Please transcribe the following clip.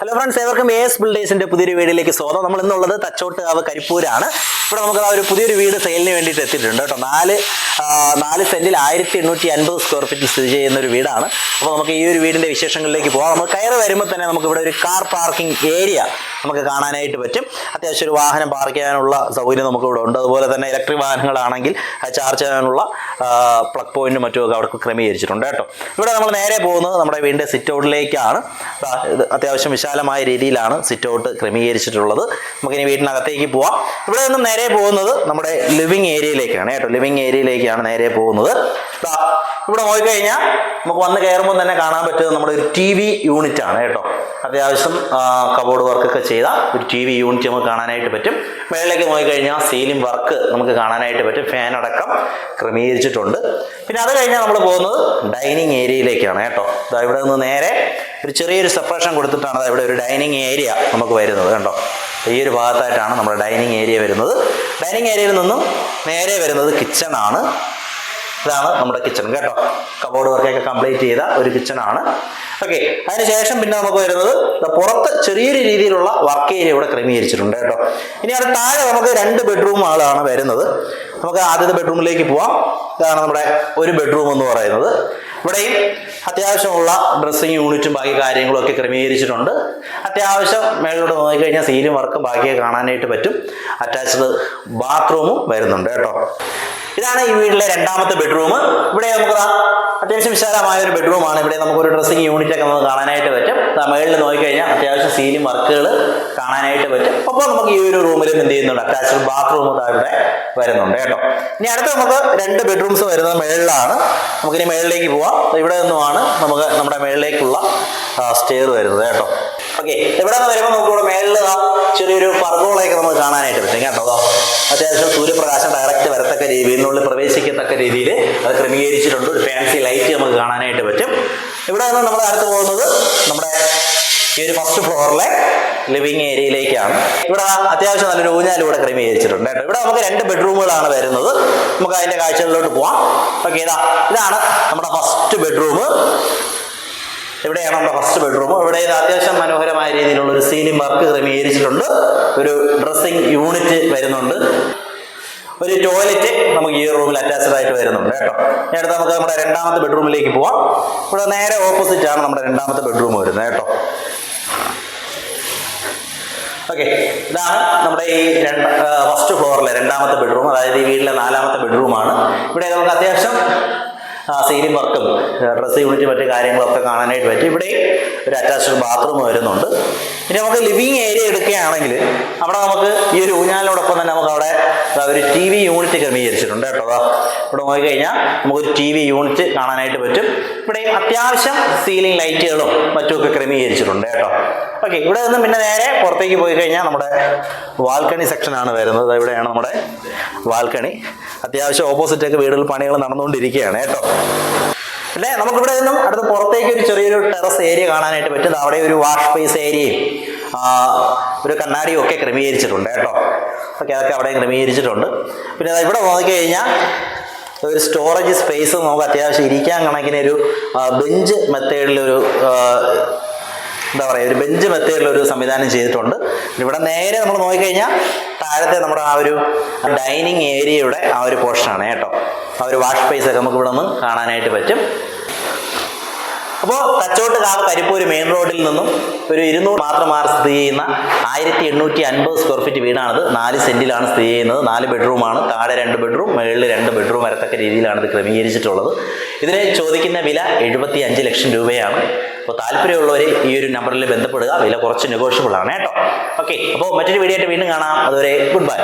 Hello friends ഏവർക്കും A S ബിൽഡേഴ്സിന്റെ പുതിയൊരു വീഡിയോയിലേക്ക് സ്വാഗതം. നമ്മൾ ഇന്നുള്ളത് തച്ചോട്ടുകാവ് കരിപ്പൂരാണ്. ഇവിടെ നമുക്ക് ഒരു പുതിയൊരു വീട് സെയിലിന് വേണ്ടിയിട്ട് എത്തിയിട്ടുണ്ട് കേട്ടോ. നാല് നാല് സെന്റിൽ ആയിരത്തി എണ്ണൂറ്റി അൻപത് സ്ക്വയർ ഫീറ്റിൽ സ്ഥിതി ചെയ്യുന്ന ഒരു വീടാണ്. അപ്പോൾ നമുക്ക് ഈ ഒരു വീടിന്റെ വിശേഷങ്ങളിലേക്ക് പോകാം. നമ്മൾ കയറി വരുമ്പോൾ തന്നെ നമുക്ക് ഇവിടെ ഒരു കാർ പാർക്കിംഗ് ഏരിയ നമുക്ക് കാണാനായിട്ട് പറ്റും. അത്യാവശ്യം ഒരു വാഹനം പാർക്ക് ചെയ്യാനുള്ള സൗകര്യം നമുക്ക് ഇവിടെ ഉണ്ട്. അതുപോലെ തന്നെ ഇലക്ട്രിക് വാഹനങ്ങളാണെങ്കിൽ ചാർജ് ചെയ്യാനുള്ള പ്ലഗ് പോയിന്റും മറ്റുമൊക്കെ അവിടെ ക്രമീകരിച്ചിട്ടുണ്ട് കേട്ടോ. ഇവിടെ നമ്മൾ നേരെ പോകുന്നത് നമ്മുടെ വീടിന്റെ സിറ്റ് ഔട്ടിലേക്കാണ് അത്യാവശ്യം വിശാലമായ രീതിയിലാണ് സിറ്റ് ഔട്ട് ക്രമീകരിച്ചിട്ടുള്ളത്. നമുക്കിനി വീടിനകത്തേക്ക് പോവാം. ഇവിടെ നിന്നും നേരെ പോകുന്നത് നമ്മുടെ ലിവിങ് ഏരിയയിലേക്കാണ് കേട്ടോ. ലിവിങ് ഏരിയയിലേക്കാണ് നേരെ പോകുന്നത്. ഇവിടെ നോക്കിക്കഴിഞ്ഞാൽ നമുക്ക് വന്ന് കയറുമ്പോൾ തന്നെ കാണാൻ പറ്റുന്നത് നമ്മുടെ ഒരു ടി വി യൂണിറ്റ് ആണ് കേട്ടോ. അത്യാവശ്യം കബോർഡ് വർക്കൊക്കെ ചെയ്ത ഒരു ടി വി യൂണിറ്റ് നമുക്ക് കാണാനായിട്ട് പറ്റും. മേളിലേക്ക് നോക്കിക്കഴിഞ്ഞാൽ സീലിംഗ് വർക്ക് നമുക്ക് കാണാനായിട്ട് പറ്റും. ഫാൻ അടക്കം ക്രമീകരിച്ചിട്ടുണ്ട്. പിന്നെ അത് കഴിഞ്ഞാൽ നമ്മൾ പോകുന്നത് ഡൈനിങ് ഏരിയയിലേക്കാണ് കേട്ടോ. അതാ ഇവിടെ നിന്ന് നേരെ ഒരു ചെറിയൊരു സെപ്പറേഷൻ കൊടുത്തിട്ടാണ് ഇവിടെ ഒരു ഡൈനിങ് ഏരിയ നമുക്ക് വരുന്നത് കണ്ടോ? ഈ ഒരു ഭാഗത്തായിട്ടാണ് നമ്മുടെ ഡൈനിങ് ഏരിയ വരുന്നത്. ഡൈനിങ് ഏരിയയിൽ നിന്നും നേരെ വരുന്നത് കിച്ചൺ ആണ്. ഇതാണ് നമ്മുടെ കിച്ചൺ കേട്ടോ. കബോർഡ് വർക്കൊക്കെ കംപ്ലീറ്റ് ചെയ്ത ഒരു കിച്ചൺ ആണ്. ഓക്കെ അതിനുശേഷം പിന്നെ നമുക്ക് വരുന്നത് പുറത്ത് ചെറിയൊരു രീതിയിലുള്ള വർക്ക് ഏരിയ ഇവിടെ ക്രമീകരിച്ചിട്ടുണ്ട് കേട്ടോ. ഇനി അത് താഴെ നമുക്ക് രണ്ട് ബെഡ്റൂം ബെഡ്റൂമുകളാണ് വരുന്നത്. നമുക്ക് ആദ്യത്തെ ബെഡ്റൂമിലേക്ക് പോവാം. ഇതാണ് നമ്മുടെ ഒരു ബെഡ്റൂം എന്ന് പറയുന്നത്. ഇവിടെയും അത്യാവശ്യമുള്ള ഡ്രസ്സിങ് യൂണിറ്റും ബാക്കി കാര്യങ്ങളും ഒക്കെ ക്രമീകരിച്ചിട്ടുണ്ട്. അത്യാവശ്യം മേളിലോട്ട് നോക്കിക്കഴിഞ്ഞാൽ സീലും വർക്കും ബാക്കിയൊക്കെ കാണാനായിട്ട് പറ്റും. അറ്റാച്ച്ഡ് ബാത്റൂമും വരുന്നുണ്ട് കേട്ടോ. ഇതാണ് ഈ വീട്ടിലെ രണ്ടാമത്തെ ബെഡ്റൂം ഇവിടെ നമുക്ക് അത്യാവശ്യം വിശാലമായ ഒരു ബെഡ്റൂമാണ് ഇവിടെ നമുക്ക് ഒരു ഡ്രസ്സിംഗ് യൂണിറ്റ് ഒക്കെ നമുക്ക് കാണാനായിട്ട് പറ്റും. മേളിൽ നോക്കിക്കഴിഞ്ഞാൽ അത്യാവശ്യം സീലിംഗ് വർക്കുകൾ കാണാനായിട്ട് പറ്റും. അപ്പോൾ നമുക്ക് ഈ ഒരു റൂമിലും എന്ത് ചെയ്യുന്നുണ്ട്? അറ്റാച്ച്ഡ് ബാത്റൂം ഇവിടെ വരുന്നുണ്ട് കേട്ടോ. ഇനി അടുത്ത് നമുക്ക് രണ്ട് ബെഡ്റൂംസ് വരുന്നത് മേളിലാണ്. നമുക്കിനി മേളിലേക്ക് പോവാം. ഇവിടെ നിന്നുമാണ് നമുക്ക് നമ്മുടെ മേളിലേക്കുള്ള സ്റ്റെയർ വരുന്നത് കേട്ടോ. ഓക്കെ ഇവിടെ നിന്ന് വരുമ്പോൾ നമുക്ക് ഇവിടെ മേളിൽ നമുക്ക് കാണാനായിട്ട് പറ്റും കേട്ടോ. അത്യാവശ്യം സൂര്യപ്രകാശം ഡയറക്റ്റ് വരത്തക്ക രീതിയിലുള്ളിൽ പ്രവേശിക്കത്തക്ക രീതിയിൽ അത് ക്രമീകരിച്ചിട്ടുണ്ട്. ഒരു ഫാൻസി ലൈറ്റ് നമുക്ക് കാണാനായിട്ട് പറ്റും. ഇവിടെ നിന്ന് നമ്മൾ അടുത്ത് പോകുന്നത് നമ്മുടെ ഈ ഒരു ഫസ്റ്റ് ഫ്ലോറിലെ ലിവിങ് ഏരിയയിലേക്കാണ് ഇവിടെ അത്യാവശ്യം നല്ലൊരു ഊഞ്ഞാലും ഇവിടെ ക്രമീകരിച്ചിട്ടുണ്ട് കേട്ടോ. ഇവിടെ നമുക്ക് രണ്ട് ബെഡ്റൂമുകളാണ് വരുന്നത്. നമുക്ക് അതിന്റെ കാഴ്ചകളിലോട്ട് പോവാം. ഓക്കെ ഇതാ ഇതാണ് നമ്മുടെ ഫസ്റ്റ് ബെഡ്റൂം ഇവിടെയാണ് നമ്മുടെ ഫസ്റ്റ് ബെഡ്റൂം ഇവിടെ ഇത് അത്യാവശ്യം മനോഹരമായ രീതിയിലുള്ള ഒരു സീലിംഗ് വർക്ക് ക്രമീകരിച്ചിട്ടുണ്ട്. ഒരു ഡ്രസ്സിംഗ് യൂണിറ്റ് വരുന്നുണ്ട്. ഒരു ടോയ്ലറ്റ് നമുക്ക് ഈ റൂമിൽ അറ്റാച്ച്ഡ് ആയിട്ട് വരുന്നുണ്ട് കേട്ടോ. ഇനി നമുക്ക് നമ്മുടെ രണ്ടാമത്തെ ബെഡ്റൂമിലേക്ക് പോവാം. ഇവിടെ നേരെ ഓപ്പോസിറ്റ് ആണ് നമ്മുടെ രണ്ടാമത്തെ ബെഡ്റൂം വരുന്നത് കേട്ടോ. ഓക്കെ ഇതാണ് നമ്മുടെ ഈ രണ്ട് ഫസ്റ്റ് ഫ്ലോറിലെ രണ്ടാമത്തെ ബെഡ്റൂം അതായത് ഈ വീട്ടിലെ നാലാമത്തെ ബെഡ്റൂമാണ് ഇവിടെ നമുക്ക് അത്യാവശ്യം സീലിംഗ് വർക്കും ഡ്രസ് യൂണിറ്റ് മറ്റു കാര്യങ്ങളൊക്കെ കാണാനായിട്ട് പറ്റും. ഇവിടെ ഒരു അറ്റാച്ച്ഡ് ബാത്റൂം വരുന്നുണ്ട്. ഇനി നമുക്ക് ലിവിങ് ഏരിയ എടുക്കുകയാണെങ്കിൽ അവിടെ നമുക്ക് ഈ ഒരു ഊഞ്ഞാലിനോടൊപ്പം തന്നെ നമുക്ക് അവിടെ ഒരു ടി വി യൂണിറ്റ് ക്രമീകരിച്ചിട്ടുണ്ട് കേട്ടോ. ഇവിടെ നോക്കിക്കഴിഞ്ഞാൽ നമുക്കൊരു ടി വി യൂണിറ്റ് കാണാനായിട്ട് പറ്റും. ഇവിടെ അത്യാവശ്യം സീലിംഗ് ലൈറ്റുകളും മറ്റുമൊക്കെ ക്രമീകരിച്ചിട്ടുണ്ട് കേട്ടോ. ഓക്കെ ഇവിടെ നിന്ന് പിന്നെ നേരെ പുറത്തേക്ക് പോയി കഴിഞ്ഞാൽ നമ്മുടെ വാൽക്കണി സെക്ഷനാണ് വരുന്നത്. ഇവിടെയാണ് നമ്മുടെ വാൽക്കണി. അത്യാവശ്യം ഓപ്പോസിറ്റ് ഒക്കെ വീടുകൾ പണികൾ നടന്നുകൊണ്ടിരിക്കുകയാണ് കേട്ടോ. പിന്നെ നമുക്കിവിടെ നിന്നും അടുത്ത് പുറത്തേക്ക് ഒരു ചെറിയൊരു ടെറസ് ഏരിയ കാണാനായിട്ട് പറ്റും. അവിടെ ഒരു വാഷ് സ്പേസ് ഏരിയയും ഒരു കണ്ണാടിയും ഒക്കെ ക്രമീകരിച്ചിട്ടുണ്ട് കേട്ടോ. ഓക്കെ അതൊക്കെ അവിടെ ക്രമീകരിച്ചിട്ടുണ്ട്. പിന്നെ ഇവിടെ നോക്കി കഴിഞ്ഞാൽ ഒരു സ്റ്റോറേജ് സ്പേസ് നമുക്ക് അത്യാവശ്യം ഇരിക്കാൻ കണക്കിന് ഒരു ബെഞ്ച് മെത്തേഡിലൊരു എന്താ പറയുക ഒരു ബെഞ്ച് മെത്തേഡിൽ ഒരു സംവിധാനം ചെയ്തിട്ടുണ്ട്. ഇവിടെ നേരെ നമ്മൾ നോക്കിക്കഴിഞ്ഞാൽ താഴത്തെ നമ്മുടെ ആ ഒരു ഡൈനിങ് ഏരിയയുടെ ആ ഒരു പോർഷനാണ് കേട്ടോ. ആ ഒരു വാഷ് സ്പേസ് ഒക്കെ നമുക്ക് ഇവിടെ നിന്ന് കാണാനായിട്ട് പറ്റും. അപ്പോൾ തച്ചോട്ട് കാവ് കരിപ്പൂര് മെയിൻ റോഡിൽ നിന്നും ഒരു ഇരുന്നൂറ് മാത്രം മാറി സ്ഥിതി ചെയ്യുന്ന ആയിരത്തി എണ്ണൂറ്റി അൻപത് സ്ക്വയർ ഫീറ്റ് വീടാണിത്. നാല് സെന്റിലാണ് സ്ഥിതി ചെയ്യുന്നത്. നാല് ബെഡ്റൂമാണ് താഴെ രണ്ട് ബെഡ്റൂം മുകളിൽ രണ്ട് ബെഡ്റൂം വരത്തക്ക രീതിയിലാണ് ഇത് ക്രമീകരിച്ചിട്ടുള്ളത്. ഇതിനെ ചോദിക്കുന്ന വില എഴുപത്തി അഞ്ച് ലക്ഷം രൂപയാണ്. അപ്പോൾ താല്പര്യമുള്ളവർ ഈ ഒരു നമ്പറിൽ ബന്ധപ്പെടുക. വില കുറച്ച് നെഗോഷ്യബിൾ ആണ് കേട്ടോ. ഓക്കെ അപ്പോൾ മറ്റൊരു വീഡിയോ ആയിട്ട് വീണ്ടും കാണാം. അതുവരെ ഗുഡ് ബൈ